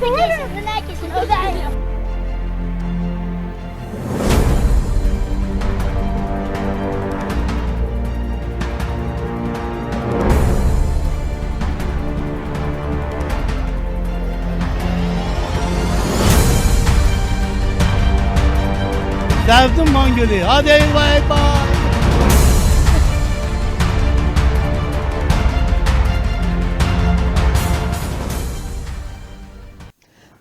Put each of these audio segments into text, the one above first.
Herkesin yaşasın, herkesin özel. Sevdim Van Gölü. Hadi eyvah eyvah.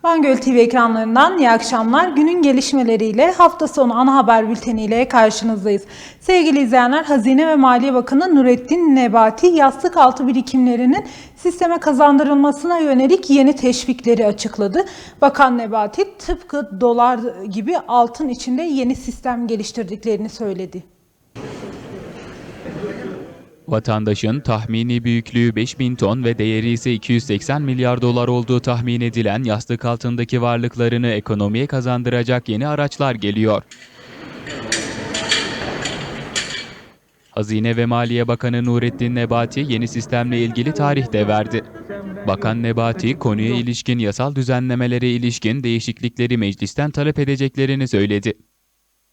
Bangöl TV ekranlarından iyi akşamlar. Günün gelişmeleriyle hafta sonu ana haber bülteniyle karşınızdayız. Sevgili izleyenler, Hazine ve Maliye Bakanı Nurettin Nebati yastık altı birikimlerinin sisteme kazandırılmasına yönelik yeni teşvikleri açıkladı. Bakan Nebati tıpkı dolar gibi altın içinde yeni sistem geliştirdiklerini söyledi. Vatandaşın tahmini büyüklüğü 5000 ton ve değeri ise 280 milyar dolar olduğu tahmin edilen yastık altındaki varlıklarını ekonomiye kazandıracak yeni araçlar geliyor. Hazine ve Maliye Bakanı Nurettin Nebati yeni sistemle ilgili tarih de verdi. Bakan Nebati konuya ilişkin yasal düzenlemelere ilişkin değişiklikleri meclisten talep edeceklerini söyledi.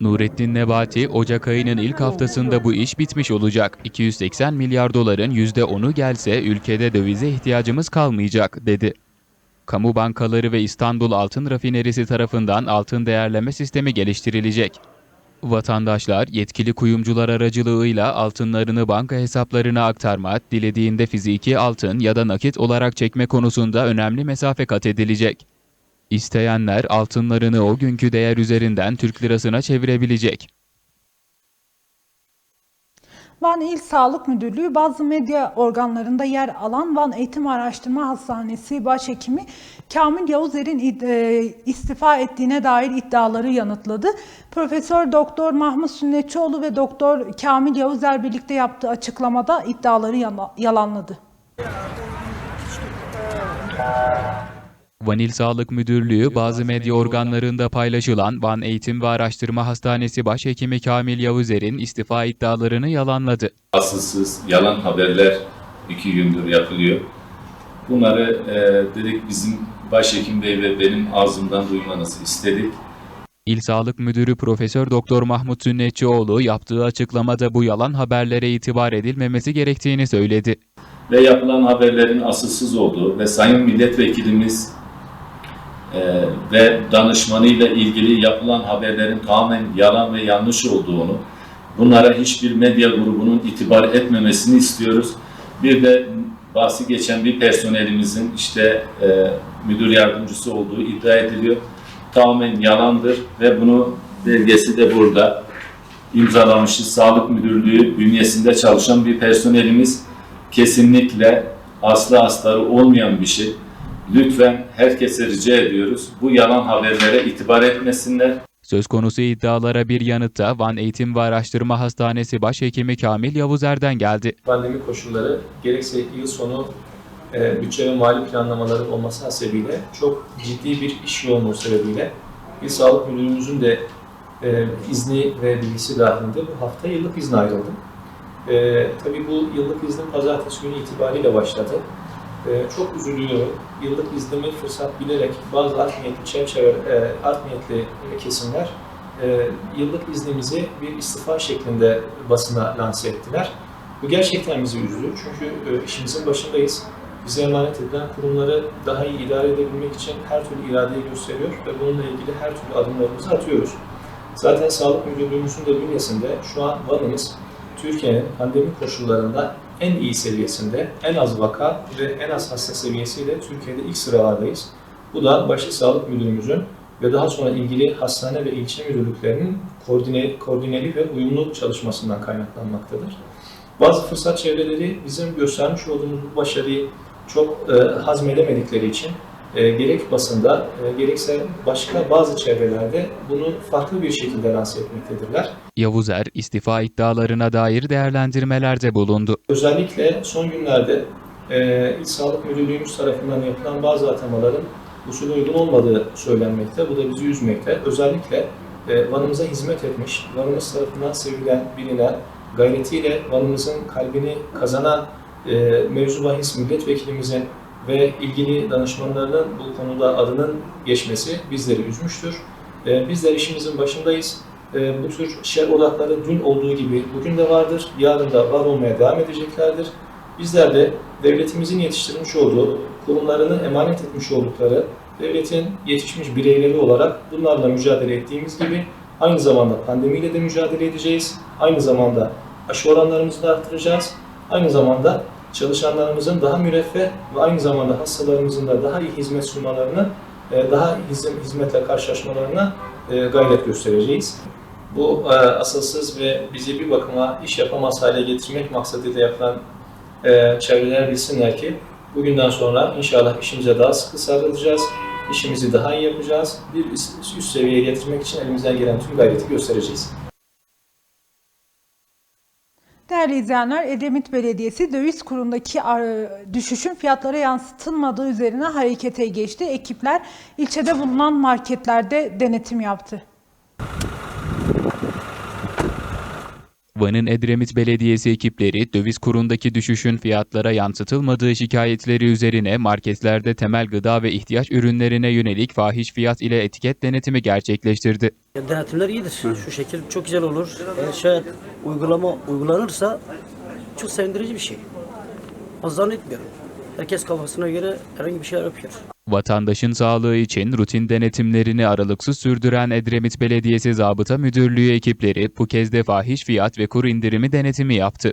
Nurettin Nebati, Ocak ayının ilk haftasında bu iş bitmiş olacak. 280 milyar doların %10'u gelse ülkede dövize ihtiyacımız kalmayacak, dedi. Kamu bankaları ve İstanbul Altın Rafinerisi tarafından altın değerleme sistemi geliştirilecek. Vatandaşlar yetkili kuyumcular aracılığıyla altınlarını banka hesaplarına aktarma, dilediğinde fiziki altın ya da nakit olarak çekme konusunda önemli mesafe kat edilecek. İsteyenler altınlarını o günkü değer üzerinden Türk lirasına çevirebilecek. Van İl Sağlık Müdürlüğü bazı medya organlarında yer alan Van Eğitim Araştırma Hastanesi Başhekimi Kamil Yavuzer'in e, istifa ettiğine dair iddiaları yanıtladı. Profesör Doktor Mahmut Sünnetçioğlu ve Doktor Kamil Yavuzer birlikte yaptığı açıklamada iddiaları yalanladı. Vanil Sağlık Müdürlüğü bazı medya organlarında paylaşılan Van Eğitim ve Araştırma Hastanesi Başhekimi Kamil Yavuzer'in istifa iddialarını yalanladı. asılsız, yalan haberler iki gündür yapılıyor. Bunları e, dedik bizim başhekim bey ve benim ağzımdan duymanızı istedik. İl Sağlık Müdürü Profesör Doktor Mahmut Sünnetçioğlu yaptığı açıklamada bu yalan haberlere itibar edilmemesi gerektiğini söyledi. Ve yapılan haberlerin asılsız olduğu ve Sayın Milletvekilimiz e, ve danışmanıyla ilgili yapılan haberlerin tamamen yalan ve yanlış olduğunu, bunlara hiçbir medya grubunun itibar etmemesini istiyoruz. Bir de bahsi geçen bir personelimizin işte e, müdür yardımcısı olduğu iddia ediliyor. Tamamen yalandır ve bunu belgesi de burada imzalamışız. Sağlık Müdürlüğü bünyesinde çalışan bir personelimiz kesinlikle aslı astarı olmayan bir şey. Lütfen herkese rica ediyoruz. Bu yalan haberlere itibar etmesinler. Söz konusu iddialara bir yanıtta Van Eğitim ve Araştırma Hastanesi Başhekimi Kamil Yavuzer'den geldi. pandemi koşulları gerekse yıl sonu e, bütçe ve mali planlamaların olması hasebiyle çok ciddi bir iş yoğunluğu sebebiyle İl Sağlık Müdürümüzün de e, izni ve bilgisi dahilinde bu hafta yıllık izne ayrıldım. E, tabii bu yıllık iznim pazartesi günü itibariyle başladı. E, çok üzülüyorum. Yıllık iznimi fırsat bilerek bazı art niyetli çerçeve, e, art niyetli e, kesimler e, yıllık iznimizi bir istifa şeklinde basına lanse ettiler. Bu gerçekten bizi üzdü çünkü işimizin başındayız. Bize emanet edilen kurumları daha iyi idare edebilmek için her türlü iradeyi gösteriyor ve bununla ilgili her türlü adımlarımızı atıyoruz. Zaten Sağlık Müdürlüğümüzün de bünyesinde şu an Van'ımız Türkiye'nin pandemi koşullarında en iyi seviyesinde, en az vaka ve en az hasta seviyesiyle Türkiye'de ilk sıralardayız. Bu da başta Sağlık Müdürümüzün ve daha sonra ilgili hastane ve ilçe müdürlüklerinin koordine, koordineli ve uyumlu çalışmasından kaynaklanmaktadır. Bazı fırsat çevreleri bizim göstermiş olduğumuz bu başarıyı çok e, hazmedemedikleri için e, gerek basında e, gerekse başka bazı çevrelerde bunu farklı bir şekilde lanse etmektedirler. Yavuzer istifa iddialarına dair değerlendirmelerde bulundu. Özellikle son günlerde e, İl Sağlık Müdürlüğümüz tarafından yapılan bazı atamaların usulü uygun olmadığı söylenmekte. Bu da bizi üzmekte. Özellikle e, Van'ımıza hizmet etmiş, Van'ımız tarafından sevilen, bilinen, gayretiyle Van'ımızın kalbini kazanan e, mevzu bahis milletvekilimizin ve ilgili danışmanlarının bu konuda adının geçmesi bizleri üzmüştür. E, bizler işimizin başındayız. E, bu tür şer odakları dün olduğu gibi bugün de vardır, yarın da var olmaya devam edeceklerdir. Bizler de devletimizin yetiştirmiş olduğu, kurumlarını emanet etmiş oldukları devletin yetişmiş bireyleri olarak bunlarla mücadele ettiğimiz gibi aynı zamanda pandemiyle de mücadele edeceğiz. Aynı zamanda aşı oranlarımızı da arttıracağız. Aynı zamanda çalışanlarımızın daha müreffeh ve aynı zamanda hastalarımızın da daha iyi hizmet sunmalarını, e, daha hizm- hizmetle karşılaşmalarına e, gayret göstereceğiz. Bu e, asılsız ve bizi bir bakıma iş yapamaz hale getirmek maksadıyla yapılan çevreler bilsinler ki bugünden sonra inşallah işimize daha sıkı sarılacağız, işimizi daha iyi yapacağız, bir üst seviyeye getirmek için elimizden gelen tüm gayreti göstereceğiz. Değerli izleyenler, Edremit Belediyesi döviz kurundaki ar- düşüşün fiyatlara yansıtılmadığı üzerine harekete geçti. Ekipler ilçede bulunan marketlerde denetim yaptı. Van'ın Edremit Belediyesi ekipleri döviz kurundaki düşüşün fiyatlara yansıtılmadığı şikayetleri üzerine marketlerde temel gıda ve ihtiyaç ürünlerine yönelik fahiş fiyat ile etiket denetimi gerçekleştirdi. Denetimler iyidir. Şu şekil çok güzel olur. Eğer şayet uygulama uygulanırsa çok sevindirici bir şey. Az zannetmiyorum. Herkes kafasına göre herhangi bir şey yapıyor. Vatandaşın sağlığı için rutin denetimlerini aralıksız sürdüren Edremit Belediyesi Zabıta Müdürlüğü ekipleri bu kez de fahiş fiyat ve kur indirimi denetimi yaptı.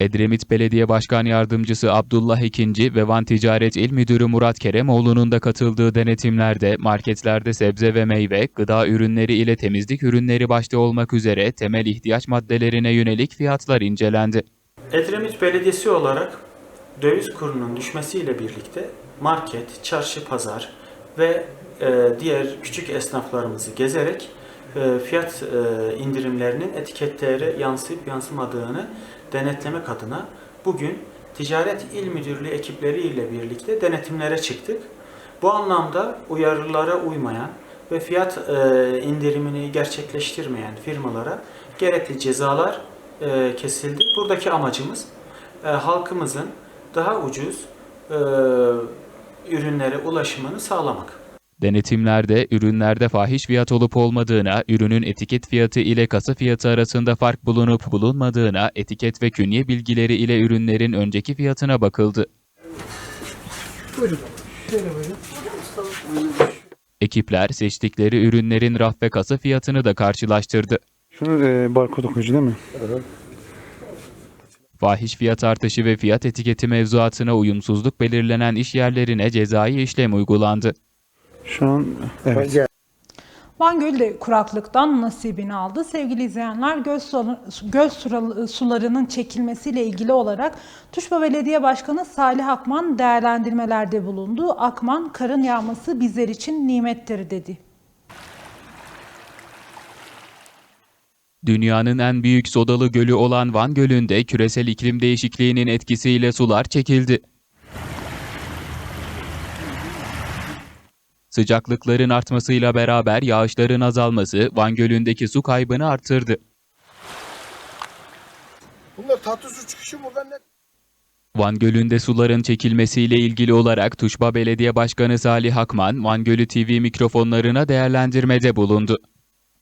Edremit Belediye Başkan Yardımcısı Abdullah İkinci ve Van Ticaret İl Müdürü Murat Keremoğlu'nun da katıldığı denetimlerde marketlerde sebze ve meyve, gıda ürünleri ile temizlik ürünleri başta olmak üzere temel ihtiyaç maddelerine yönelik fiyatlar incelendi. Edremit Belediyesi olarak döviz kurunun düşmesiyle birlikte market, çarşı, pazar ve e, diğer küçük esnaflarımızı gezerek fiyat e, indirimlerinin etiketlere yansıyıp yansımadığını denetlemek adına bugün Ticaret İl Müdürlüğü ekipleri ile birlikte denetimlere çıktık. Bu anlamda uyarılara uymayan ve fiyat e, indirimini gerçekleştirmeyen firmalara gerekli cezalar e, kesildi. Buradaki amacımız e, halkımızın daha ucuz e, ürünlere ulaşımını sağlamak. Denetimlerde ürünlerde fahiş fiyat olup olmadığına, ürünün etiket fiyatı ile kasa fiyatı arasında fark bulunup bulunmadığına, etiket ve künye bilgileri ile ürünlerin önceki fiyatına bakıldı. Ekipler seçtikleri ürünlerin raf ve kasa fiyatını da karşılaştırdı. Şunu e, barkod okuyucu değil mi? Fahiş fiyat artışı ve fiyat etiketi mevzuatına uyumsuzluk belirlenen iş yerlerine cezai işlem uygulandı. Şu an evet. Van Gölü de kuraklıktan nasibini aldı. Sevgili izleyenler göl sura- sularının çekilmesiyle ilgili olarak Tuşba Belediye Başkanı Salih Akman değerlendirmelerde bulundu. Akman karın yağması bizler için nimettir dedi. Dünyanın en büyük sodalı gölü olan Van Gölü'nde küresel iklim değişikliğinin etkisiyle sular çekildi. Sıcaklıkların artmasıyla beraber yağışların azalması Van Gölü'ndeki su kaybını arttırdı. Bunlar tatlı su çıkışı buradan ne? Van Gölü'nde suların çekilmesiyle ilgili olarak Tuşba Belediye Başkanı Salih Akman, Van Gölü TV mikrofonlarına değerlendirmede bulundu.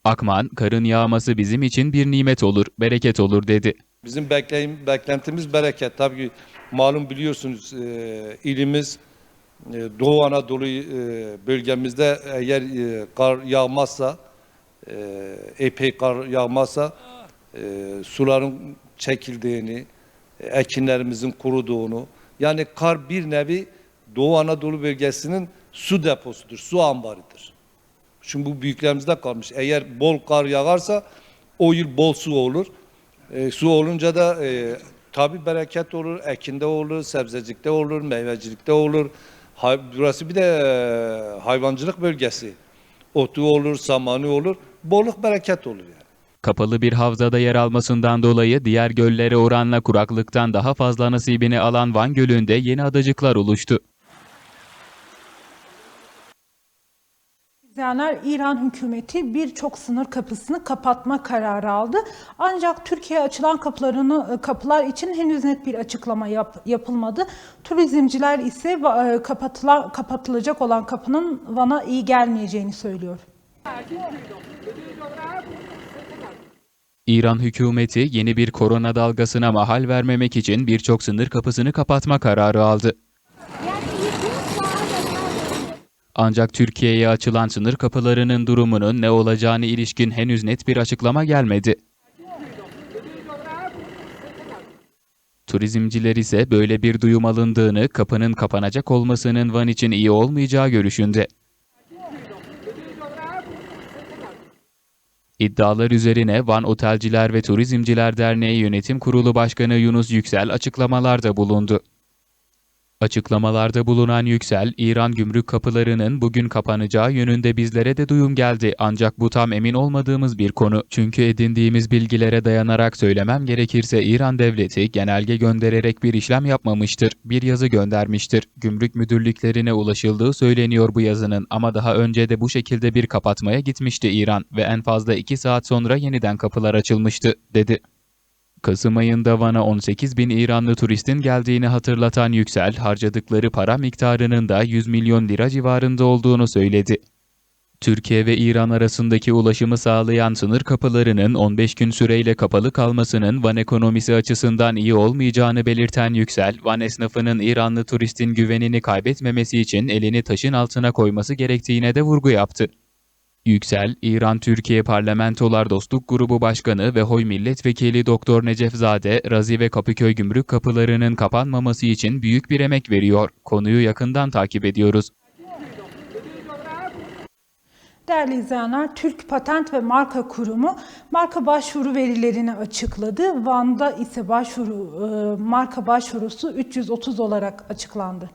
Akman, karın yağması bizim için bir nimet olur, bereket olur dedi. Bizim bekleyin, beklentimiz bereket. Tabii ki malum biliyorsunuz e, ilimiz Doğu Anadolu e, bölgemizde eğer e, kar yağmazsa, e, epey kar yağmazsa e, suların çekildiğini, e, ekinlerimizin kuruduğunu, yani kar bir nevi Doğu Anadolu bölgesinin su deposudur, su ambarıdır. Şimdi bu büyüklerimizde kalmış. Eğer bol kar yağarsa o yıl bol su olur. E, su olunca da e, tabi bereket olur, ekinde olur, sebzecikte olur, meyvecilikte olur. Hay, burası bir de hayvancılık bölgesi. Otu olur, samanı olur, bolluk bereket olur yani. Kapalı bir havzada yer almasından dolayı diğer göllere oranla kuraklıktan daha fazla nasibini alan Van Gölü'nde yeni adacıklar oluştu. İzleyenler İran hükümeti birçok sınır kapısını kapatma kararı aldı. Ancak Türkiye'ye açılan kapılarını kapılar için henüz net bir açıklama yap- yapılmadı. Turizmciler ise e, kapatıla, kapatılacak olan kapının Van'a iyi gelmeyeceğini söylüyor. İran hükümeti yeni bir korona dalgasına mahal vermemek için birçok sınır kapısını kapatma kararı aldı. Ancak Türkiye'ye açılan sınır kapılarının durumunun ne olacağını ilişkin henüz net bir açıklama gelmedi. Turizmciler ise böyle bir duyum alındığını, kapının kapanacak olmasının Van için iyi olmayacağı görüşünde. İddialar üzerine Van Otelciler ve Turizmciler Derneği Yönetim Kurulu Başkanı Yunus Yüksel açıklamalarda bulundu. Açıklamalarda bulunan Yüksel, İran gümrük kapılarının bugün kapanacağı yönünde bizlere de duyum geldi ancak bu tam emin olmadığımız bir konu. Çünkü edindiğimiz bilgilere dayanarak söylemem gerekirse İran devleti genelge göndererek bir işlem yapmamıştır, bir yazı göndermiştir. Gümrük müdürlüklerine ulaşıldığı söyleniyor bu yazının ama daha önce de bu şekilde bir kapatmaya gitmişti İran ve en fazla 2 saat sonra yeniden kapılar açılmıştı, dedi. Kasım ayında Van'a 18 bin İranlı turistin geldiğini hatırlatan Yüksel, harcadıkları para miktarının da 100 milyon lira civarında olduğunu söyledi. Türkiye ve İran arasındaki ulaşımı sağlayan sınır kapılarının 15 gün süreyle kapalı kalmasının Van ekonomisi açısından iyi olmayacağını belirten Yüksel, Van esnafının İranlı turistin güvenini kaybetmemesi için elini taşın altına koyması gerektiğine de vurgu yaptı. Yüksel, İran-Türkiye Parlamentolar Dostluk Grubu Başkanı ve Hoy Milletvekili Doktor Necefzade, Razi ve Kapıköy gümrük kapılarının kapanmaması için büyük bir emek veriyor. Konuyu yakından takip ediyoruz. Değerli izleyenler, Türk Patent ve Marka Kurumu marka başvuru verilerini açıkladı. Van'da ise başvuru e, marka başvurusu 330 olarak açıklandı.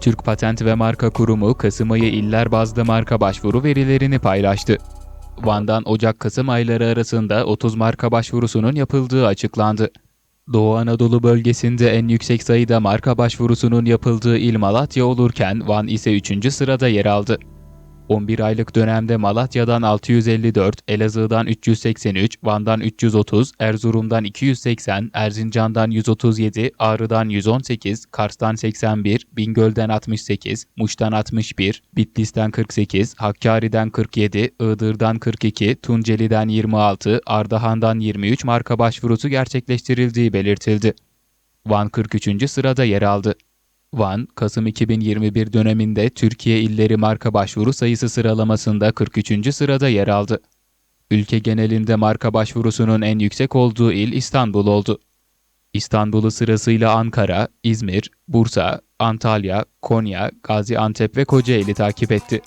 Türk Patent ve Marka Kurumu Kasım ayı iller bazlı marka başvuru verilerini paylaştı. Van'dan Ocak-Kasım ayları arasında 30 marka başvurusunun yapıldığı açıklandı. Doğu Anadolu bölgesinde en yüksek sayıda marka başvurusunun yapıldığı il Malatya olurken Van ise 3. sırada yer aldı. 11 aylık dönemde Malatya'dan 654, Elazığ'dan 383, Van'dan 330, Erzurum'dan 280, Erzincan'dan 137, Ağrı'dan 118, Kars'tan 81, Bingöl'den 68, Muş'tan 61, Bitlis'ten 48, Hakkari'den 47, Iğdır'dan 42, Tunceli'den 26, Ardahan'dan 23 marka başvurusu gerçekleştirildiği belirtildi. Van 43. sırada yer aldı. Van, Kasım 2021 döneminde Türkiye illeri marka başvuru sayısı sıralamasında 43. sırada yer aldı. Ülke genelinde marka başvurusunun en yüksek olduğu il İstanbul oldu. İstanbul'u sırasıyla Ankara, İzmir, Bursa, Antalya, Konya, Gaziantep ve Kocaeli takip etti.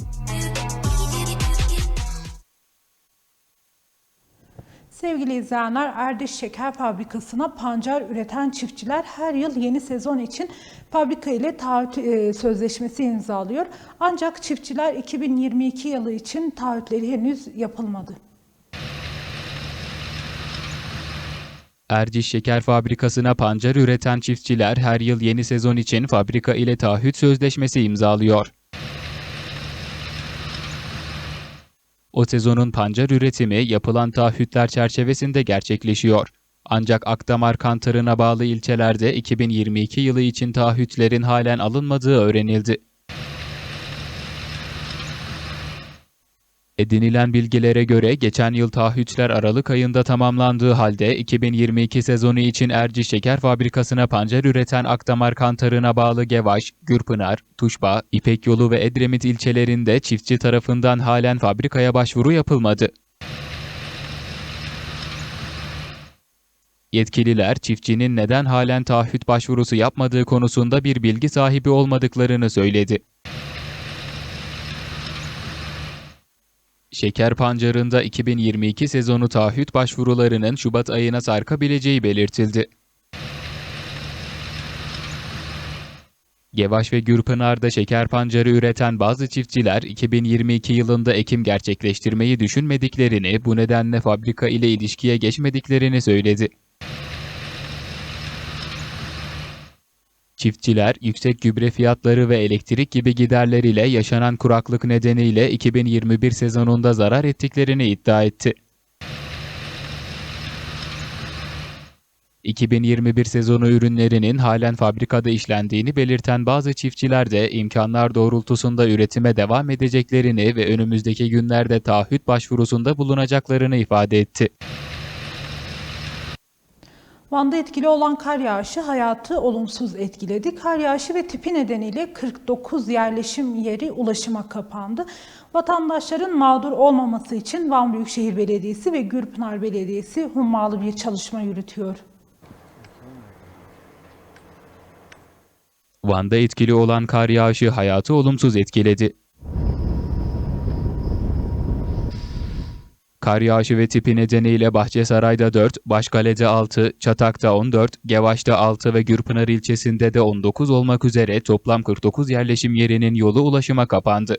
Sevgili izleyenler, Erdiş Şeker Fabrikası'na pancar üreten çiftçiler her yıl yeni sezon için fabrika ile taahhüt e, sözleşmesi imzalıyor. Ancak çiftçiler 2022 yılı için taahhütleri henüz yapılmadı. Erciş Şeker Fabrikası'na pancar üreten çiftçiler her yıl yeni sezon için fabrika ile taahhüt sözleşmesi imzalıyor. O sezonun pancar üretimi yapılan taahhütler çerçevesinde gerçekleşiyor. Ancak Akdamar Kantarı'na bağlı ilçelerde 2022 yılı için taahhütlerin halen alınmadığı öğrenildi. Edinilen bilgilere göre geçen yıl taahhütler Aralık ayında tamamlandığı halde 2022 sezonu için Erci Şeker Fabrikası'na pancar üreten Akdamar Kantarı'na bağlı Gevaş, Gürpınar, Tuşba, İpek Yolu ve Edremit ilçelerinde çiftçi tarafından halen fabrikaya başvuru yapılmadı. Yetkililer çiftçinin neden halen taahhüt başvurusu yapmadığı konusunda bir bilgi sahibi olmadıklarını söyledi. Şeker pancarında 2022 sezonu taahhüt başvurularının Şubat ayına sarkabileceği belirtildi. Gevaş ve Gürpınar'da şeker pancarı üreten bazı çiftçiler 2022 yılında ekim gerçekleştirmeyi düşünmediklerini, bu nedenle fabrika ile ilişkiye geçmediklerini söyledi. Çiftçiler yüksek gübre fiyatları ve elektrik gibi giderler ile yaşanan kuraklık nedeniyle 2021 sezonunda zarar ettiklerini iddia etti. 2021 sezonu ürünlerinin halen fabrikada işlendiğini belirten bazı çiftçiler de imkanlar doğrultusunda üretime devam edeceklerini ve önümüzdeki günlerde taahhüt başvurusunda bulunacaklarını ifade etti. Van'da etkili olan kar yağışı hayatı olumsuz etkiledi. Kar yağışı ve tipi nedeniyle 49 yerleşim yeri ulaşıma kapandı. Vatandaşların mağdur olmaması için Van Büyükşehir Belediyesi ve Gürpınar Belediyesi hummalı bir çalışma yürütüyor. Van'da etkili olan kar yağışı hayatı olumsuz etkiledi. Kar yağışı ve tipi nedeniyle Bahçesaray'da 4, Başkale'de 6, Çatak'ta 14, Gevaş'ta 6 ve Gürpınar ilçesinde de 19 olmak üzere toplam 49 yerleşim yerinin yolu ulaşıma kapandı.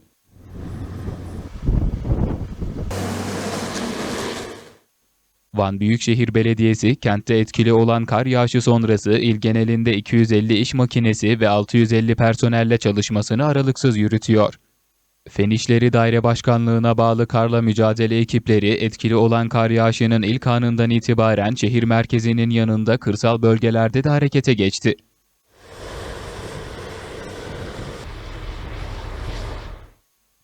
Van Büyükşehir Belediyesi kentte etkili olan kar yağışı sonrası il genelinde 250 iş makinesi ve 650 personelle çalışmasını aralıksız yürütüyor. Fen İşleri Daire Başkanlığı'na bağlı karla mücadele ekipleri etkili olan kar yağışının ilk anından itibaren şehir merkezinin yanında kırsal bölgelerde de harekete geçti.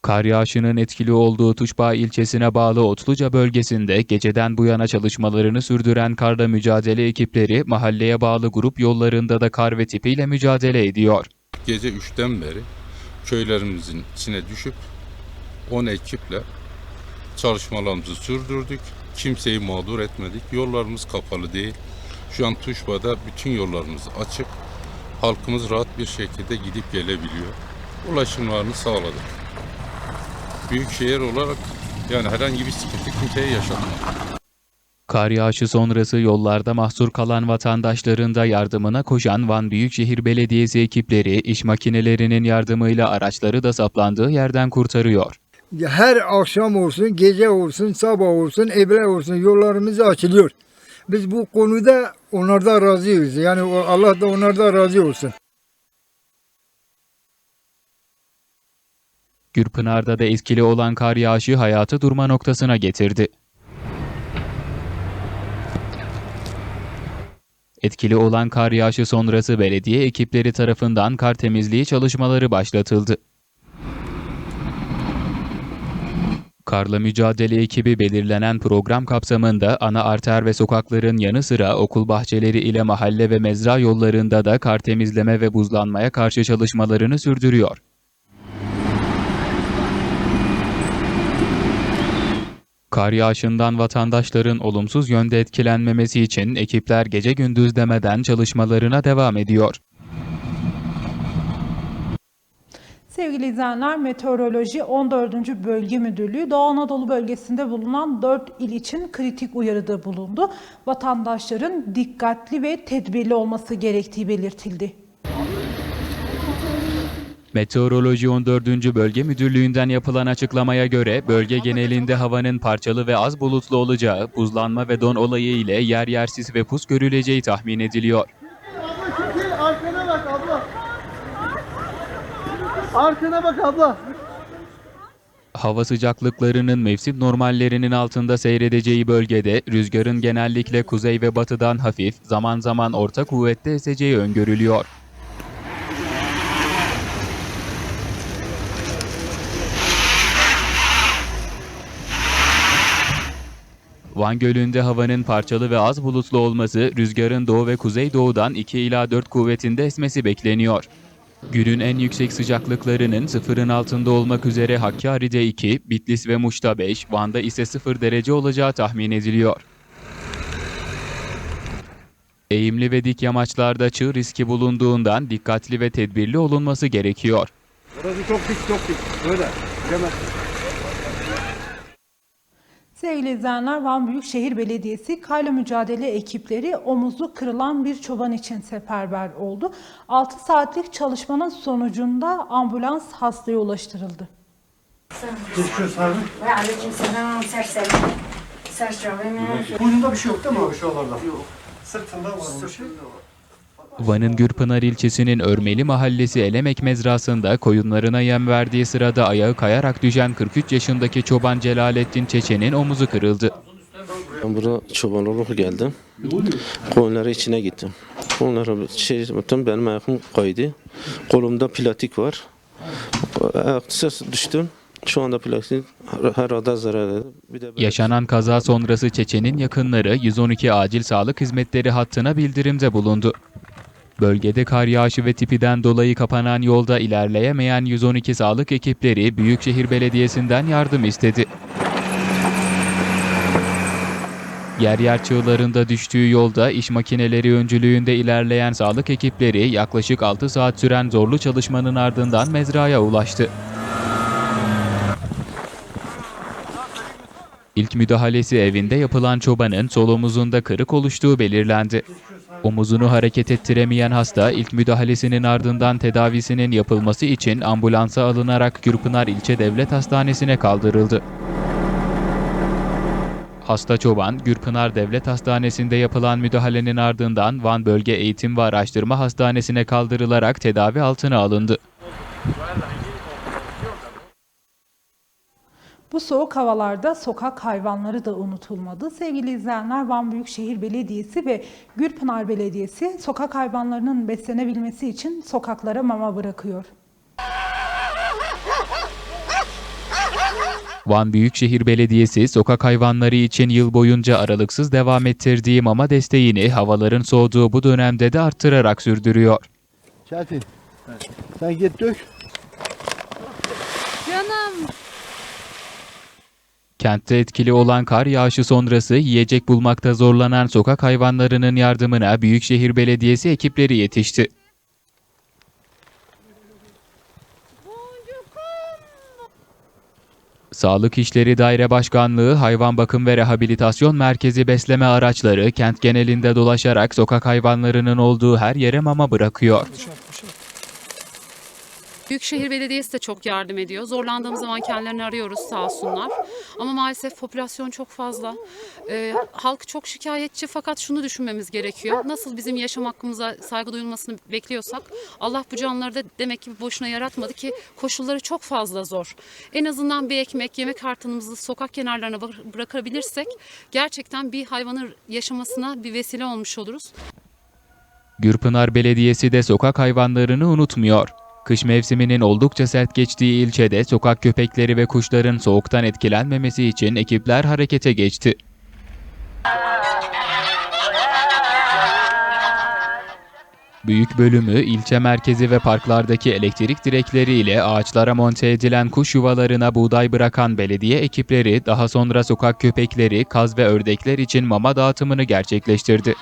Kar yağışının etkili olduğu Tuşba ilçesine bağlı Otluca bölgesinde geceden bu yana çalışmalarını sürdüren karla mücadele ekipleri mahalleye bağlı grup yollarında da kar ve tipiyle mücadele ediyor. Gece 3'ten beri köylerimizin içine düşüp 10 ekiple çalışmalarımızı sürdürdük. Kimseyi mağdur etmedik. Yollarımız kapalı değil. Şu an Tuşba'da bütün yollarımız açık. Halkımız rahat bir şekilde gidip gelebiliyor. Ulaşımlarını sağladık. Büyükşehir olarak yani herhangi bir sıkıntı kimseye yaşatmadık. Kar yağışı sonrası yollarda mahsur kalan vatandaşların da yardımına koşan Van Büyükşehir Belediyesi ekipleri iş makinelerinin yardımıyla araçları da saplandığı yerden kurtarıyor. Her akşam olsun, gece olsun, sabah olsun, evler olsun yollarımız açılıyor. Biz bu konuda onlardan razıyız. Yani Allah da onlardan razı olsun. Gürpınar'da da etkili olan kar yağışı hayatı durma noktasına getirdi. Etkili olan kar yağışı sonrası belediye ekipleri tarafından kar temizliği çalışmaları başlatıldı. Karla mücadele ekibi belirlenen program kapsamında ana arter ve sokakların yanı sıra okul bahçeleri ile mahalle ve mezra yollarında da kar temizleme ve buzlanmaya karşı çalışmalarını sürdürüyor. Kar yağışından vatandaşların olumsuz yönde etkilenmemesi için ekipler gece gündüz demeden çalışmalarına devam ediyor. Sevgili izleyenler, Meteoroloji 14. Bölge Müdürlüğü Doğu Anadolu bölgesinde bulunan 4 il için kritik uyarıda bulundu. Vatandaşların dikkatli ve tedbirli olması gerektiği belirtildi. Meteoroloji 14. Bölge Müdürlüğü'nden yapılan açıklamaya göre bölge genelinde havanın parçalı ve az bulutlu olacağı, buzlanma ve don olayı ile yer yer sis ve pus görüleceği tahmin ediliyor. Arkana bak abla. Arkana bak abla. Hava sıcaklıklarının mevsim normallerinin altında seyredeceği bölgede rüzgarın genellikle kuzey ve batıdan hafif, zaman zaman orta kuvvette eseceği öngörülüyor. Van Gölü'nde havanın parçalı ve az bulutlu olması, rüzgarın doğu ve kuzeydoğudan 2 ila 4 kuvvetinde esmesi bekleniyor. Günün en yüksek sıcaklıklarının sıfırın altında olmak üzere Hakkari'de 2, Bitlis ve Muş'ta 5, Van'da ise 0 derece olacağı tahmin ediliyor. Eğimli ve dik yamaçlarda çığ riski bulunduğundan dikkatli ve tedbirli olunması gerekiyor. Burası çok dik çok dik. Böyle. Hemen. Sevgili izleyenler, Van Büyükşehir Belediyesi karla mücadele ekipleri omuzu kırılan bir çoban için seferber oldu. 6 saatlik çalışmanın sonucunda ambulans hastaya ulaştırıldı. Geçiyoruz abi. Ve aleyküm selam serseri. Serçave mi? Boynunda bir şey yok değil mi abi şu oralarda? Yok. Sırtında var bir şey. Van'ın Gürpınar ilçesinin Örmeli mahallesi Elemek mezrasında koyunlarına yem verdiği sırada ayağı kayarak düşen 43 yaşındaki çoban Celalettin Çeçen'in omuzu kırıldı. Ben burada çoban olarak geldim. Koyunları içine gittim. Koyunları şey yaptım, benim ayağım kaydı. Kolumda platik var. Ayakta düştüm. Şu anda platik herhalde zarar edildi. Bir de böyle- Yaşanan kaza sonrası Çeçen'in yakınları 112 acil sağlık hizmetleri hattına bildirimde bulundu. Bölgede kar yağışı ve tipiden dolayı kapanan yolda ilerleyemeyen 112 sağlık ekipleri Büyükşehir Belediyesi'nden yardım istedi. Yer yer çığlarında düştüğü yolda iş makineleri öncülüğünde ilerleyen sağlık ekipleri yaklaşık 6 saat süren zorlu çalışmanın ardından mezraya ulaştı. İlk müdahalesi evinde yapılan çobanın sol omuzunda kırık oluştuğu belirlendi. Omuzunu hareket ettiremeyen hasta ilk müdahalesinin ardından tedavisinin yapılması için ambulansa alınarak Gürpınar İlçe Devlet Hastanesi'ne kaldırıldı. Hasta çoban, Gürpınar Devlet Hastanesi'nde yapılan müdahalenin ardından Van Bölge Eğitim ve Araştırma Hastanesi'ne kaldırılarak tedavi altına alındı. Bu soğuk havalarda sokak hayvanları da unutulmadı. Sevgili izleyenler Van Büyükşehir Belediyesi ve Gürpınar Belediyesi sokak hayvanlarının beslenebilmesi için sokaklara mama bırakıyor. Van Büyükşehir Belediyesi sokak hayvanları için yıl boyunca aralıksız devam ettirdiği mama desteğini havaların soğuduğu bu dönemde de arttırarak sürdürüyor. Çetin. Sen git dök. Kentte etkili olan kar yağışı sonrası yiyecek bulmakta zorlanan sokak hayvanlarının yardımına Büyükşehir Belediyesi ekipleri yetişti. Sağlık İşleri Daire Başkanlığı Hayvan Bakım ve Rehabilitasyon Merkezi besleme araçları kent genelinde dolaşarak sokak hayvanlarının olduğu her yere mama bırakıyor. Büyükşehir Belediyesi de çok yardım ediyor. Zorlandığımız zaman kendilerini arıyoruz sağ olsunlar. Ama maalesef popülasyon çok fazla. Ee, halk çok şikayetçi fakat şunu düşünmemiz gerekiyor. Nasıl bizim yaşam hakkımıza saygı duyulmasını bekliyorsak Allah bu canlıları da demek ki boşuna yaratmadı ki koşulları çok fazla zor. En azından bir ekmek, yemek kartınımızı sokak kenarlarına bıra- bırakabilirsek gerçekten bir hayvanın yaşamasına bir vesile olmuş oluruz. Gürpınar Belediyesi de sokak hayvanlarını unutmuyor. Kış mevsiminin oldukça sert geçtiği ilçede sokak köpekleri ve kuşların soğuktan etkilenmemesi için ekipler harekete geçti. Büyük bölümü ilçe merkezi ve parklardaki elektrik direkleriyle ağaçlara monte edilen kuş yuvalarına buğday bırakan belediye ekipleri daha sonra sokak köpekleri, kaz ve ördekler için mama dağıtımını gerçekleştirdi.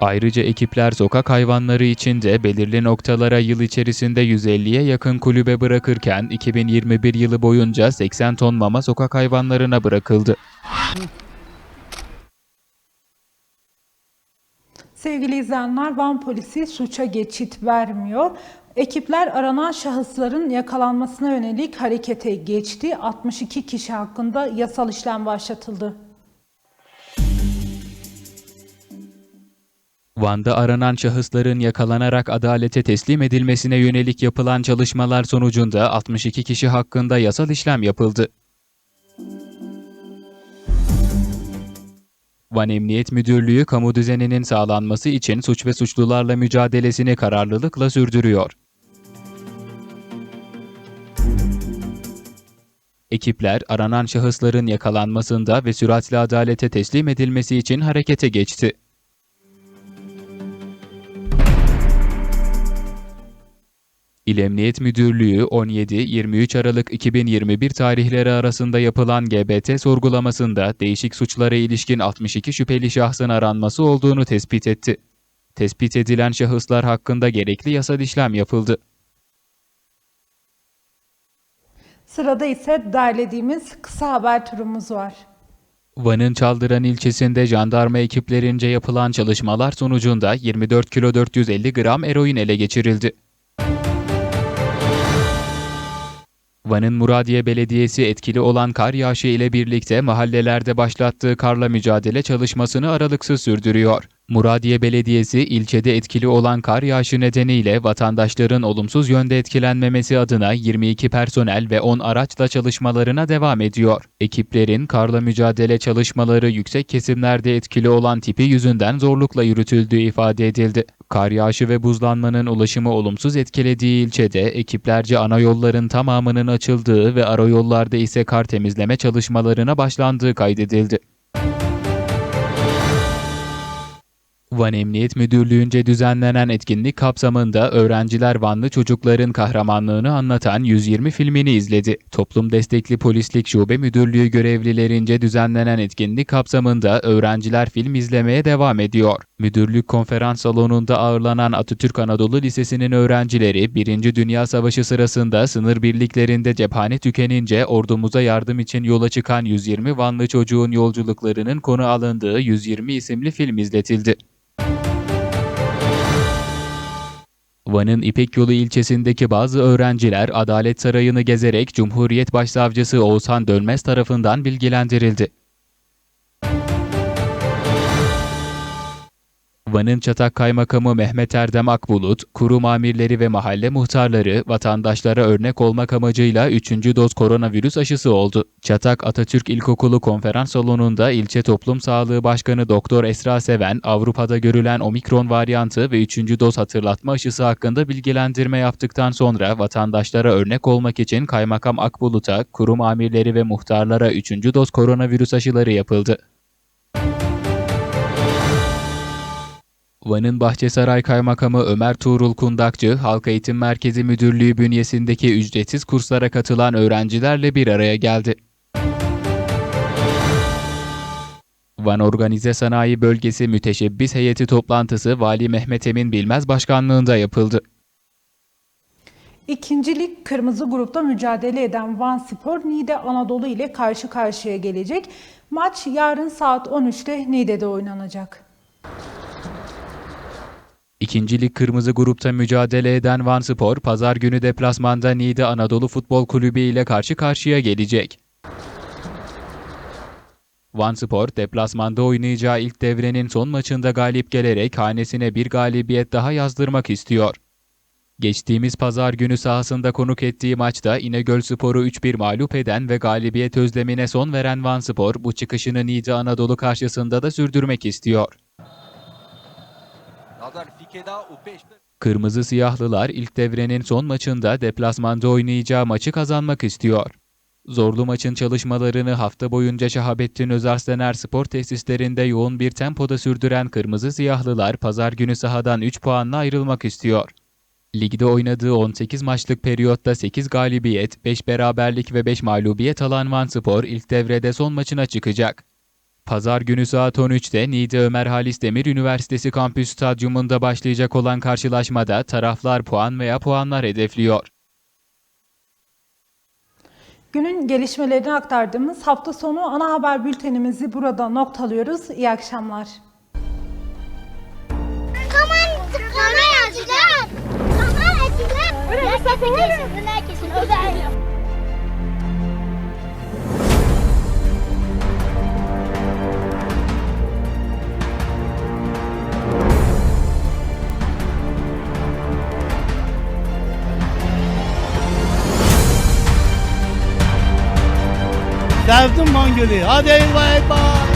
Ayrıca ekipler sokak hayvanları için de belirli noktalara yıl içerisinde 150'ye yakın kulübe bırakırken 2021 yılı boyunca 80 ton mama sokak hayvanlarına bırakıldı. Sevgili izleyenler Van polisi suça geçit vermiyor. Ekipler aranan şahısların yakalanmasına yönelik harekete geçti. 62 kişi hakkında yasal işlem başlatıldı. Van'da aranan şahısların yakalanarak adalete teslim edilmesine yönelik yapılan çalışmalar sonucunda 62 kişi hakkında yasal işlem yapıldı. Van Emniyet Müdürlüğü kamu düzeninin sağlanması için suç ve suçlularla mücadelesini kararlılıkla sürdürüyor. Ekipler aranan şahısların yakalanmasında ve süratle adalete teslim edilmesi için harekete geçti. İl Emniyet Müdürlüğü 17-23 Aralık 2021 tarihleri arasında yapılan GBT sorgulamasında değişik suçlara ilişkin 62 şüpheli şahsın aranması olduğunu tespit etti. Tespit edilen şahıslar hakkında gerekli yasal işlem yapıldı. Sırada ise derlediğimiz kısa haber turumuz var. Van'ın Çaldıran ilçesinde jandarma ekiplerince yapılan çalışmalar sonucunda 24 kilo 450 gram eroin ele geçirildi. Van'ın Muradiye Belediyesi etkili olan kar yağışı ile birlikte mahallelerde başlattığı karla mücadele çalışmasını aralıksız sürdürüyor. Muradiye Belediyesi ilçede etkili olan kar yağışı nedeniyle vatandaşların olumsuz yönde etkilenmemesi adına 22 personel ve 10 araçla çalışmalarına devam ediyor. Ekiplerin karla mücadele çalışmaları yüksek kesimlerde etkili olan tipi yüzünden zorlukla yürütüldüğü ifade edildi. Kar yağışı ve buzlanmanın ulaşımı olumsuz etkilediği ilçede ekiplerce ana yolların tamamının açıldığı ve ara yollarda ise kar temizleme çalışmalarına başlandığı kaydedildi. Van Emniyet Müdürlüğü'nce düzenlenen etkinlik kapsamında öğrenciler Vanlı çocukların kahramanlığını anlatan 120 filmini izledi. Toplum Destekli Polislik Şube Müdürlüğü görevlilerince düzenlenen etkinlik kapsamında öğrenciler film izlemeye devam ediyor. Müdürlük konferans salonunda ağırlanan Atatürk Anadolu Lisesi'nin öğrencileri 1. Dünya Savaşı sırasında sınır birliklerinde cephane tükenince ordumuza yardım için yola çıkan 120 Vanlı çocuğun yolculuklarının konu alındığı 120 isimli film izletildi. Van'ın İpek Yolu ilçesindeki bazı öğrenciler Adalet Sarayı'nı gezerek Cumhuriyet Başsavcısı Oğuzhan Dönmez tarafından bilgilendirildi. Van'ın Çatak Kaymakamı Mehmet Erdem Akbulut, kurum amirleri ve mahalle muhtarları vatandaşlara örnek olmak amacıyla 3. doz koronavirüs aşısı oldu. Çatak Atatürk İlkokulu konferans salonunda ilçe toplum sağlığı başkanı Doktor Esra Seven, Avrupa'da görülen omikron varyantı ve 3. doz hatırlatma aşısı hakkında bilgilendirme yaptıktan sonra vatandaşlara örnek olmak için Kaymakam Akbulut'a, kurum amirleri ve muhtarlara 3. doz koronavirüs aşıları yapıldı. Van'ın Bahçesaray Kaymakamı Ömer Tuğrul Kundakçı, Halk Eğitim Merkezi Müdürlüğü bünyesindeki ücretsiz kurslara katılan öğrencilerle bir araya geldi. Van Organize Sanayi Bölgesi Müteşebbis Heyeti toplantısı Vali Mehmet Emin Bilmez başkanlığında yapıldı. İkincilik kırmızı grupta mücadele eden Van Spor Niğde Anadolu ile karşı karşıya gelecek. Maç yarın saat 13'te Niğde'de oynanacak. İkincilik kırmızı grupta mücadele eden Van Spor, pazar günü deplasmanda Niğde Anadolu Futbol Kulübü ile karşı karşıya gelecek. Van Spor, deplasmanda oynayacağı ilk devrenin son maçında galip gelerek hanesine bir galibiyet daha yazdırmak istiyor. Geçtiğimiz pazar günü sahasında konuk ettiği maçta İnegöl Spor'u 3-1 mağlup eden ve galibiyet özlemine son veren Van Spor, bu çıkışını Niğde Anadolu karşısında da sürdürmek istiyor. Kırmızı Siyahlılar ilk devrenin son maçında deplasmanda oynayacağı maçı kazanmak istiyor. Zorlu maçın çalışmalarını hafta boyunca Şahabettin Özarslener spor tesislerinde yoğun bir tempoda sürdüren Kırmızı Siyahlılar pazar günü sahadan 3 puanla ayrılmak istiyor. Ligde oynadığı 18 maçlık periyotta 8 galibiyet, 5 beraberlik ve 5 mağlubiyet alan Van Spor ilk devrede son maçına çıkacak. Pazar günü saat 13'te Niğde Ömer Halis Demir Üniversitesi Kampüs Stadyumunda başlayacak olan karşılaşmada taraflar puan veya puanlar hedefliyor. Günün gelişmelerini aktardığımız hafta sonu ana haber bültenimizi burada noktalıyoruz. İyi akşamlar. Kameracılar! Kameracılar! Gerçekten herkesin özel. Sevdim Mangöl'ü. Hadi eyvah eyvah.